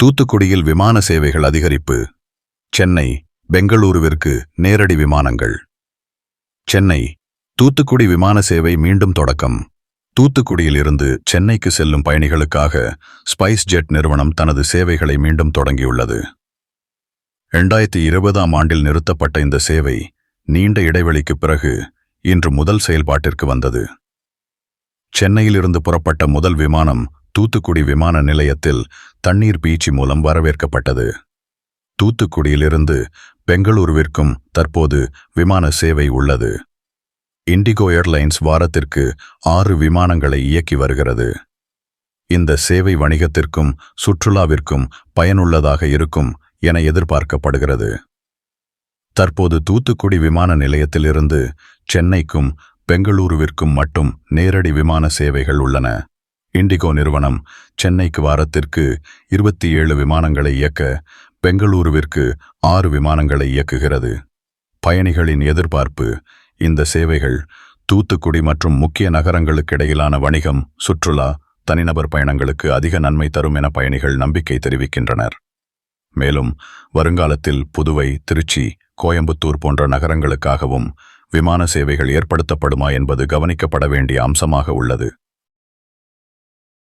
தூத்துக்குடியில் விமான சேவைகள் அதிகரிப்பு. சென்னை பெங்களூருவிற்கு நேரடி விமானங்கள். சென்னை தூத்துக்குடி விமான சேவை மீண்டும் தொடக்கம். தூத்துக்குடியில் இருந்து சென்னைக்கு செல்லும் பயணிகளுக்காக ஸ்பைஸ் ஜெட் நிறுவனம் தனது சேவைகளை மீண்டும் தொடங்கியுள்ளது. இரண்டாயிரத்தி இருபதாம் ஆண்டில் நிறுத்தப்பட்ட இந்த சேவை நீண்ட இடைவெளிக்கு பிறகு இன்று முதல் செயல்பாட்டிற்கு வந்தது. சென்னையிலிருந்து புறப்பட்ட முதல் விமானம் தூத்துக்குடி விமான நிலையத்தில் தண்ணீர் பீச்சி மூலம் வரவேற்கப்பட்டது. தூத்துக்குடியிலிருந்து பெங்களூருவிற்கும் தற்போது விமான சேவை உள்ளது. இண்டிகோ ஏர்லைன்ஸ் வாரத்திற்கு ஆறு விமானங்களை இயக்கி வருகிறது. இந்த சேவை வணிகத்திற்கும் சுற்றுலாவிற்கும் பயனுள்ளதாக இருக்கும் என எதிர்பார்க்கப்படுகிறது. தற்போது தூத்துக்குடி விமான நிலையத்திலிருந்து சென்னைக்கும் பெங்களூருவிற்கும் மட்டும் நேரடி விமான சேவைகள் உள்ளன. இண்டிகோ நிறுவனம் சென்னைக்கு வாரத்திற்கு இருபத்தி ஏழு விமானங்களை இயக்க பெங்களூருவிற்கு ஆறு விமானங்களை இயக்குகிறது. பயணிகளின் எதிர்பார்ப்பு இந்த சேவைகள் தூத்துக்குடி மற்றும் முக்கிய நகரங்களுக்கிடையிலான வணிகம் சுற்றுலா தனிநபர் பயணங்களுக்கு அதிக நன்மை தரும் என பயணிகள் நம்பிக்கை தெரிவிக்கின்றனர். மேலும் வருங்காலத்தில் புதுவை திருச்சி கோயம்புத்தூர் போன்ற நகரங்களுக்காகவும் விமான சேவைகள் ஏற்படுத்தப்படுமா என்பது கவனிக்கப்பட வேண்டிய அம்சமாக உள்ளது.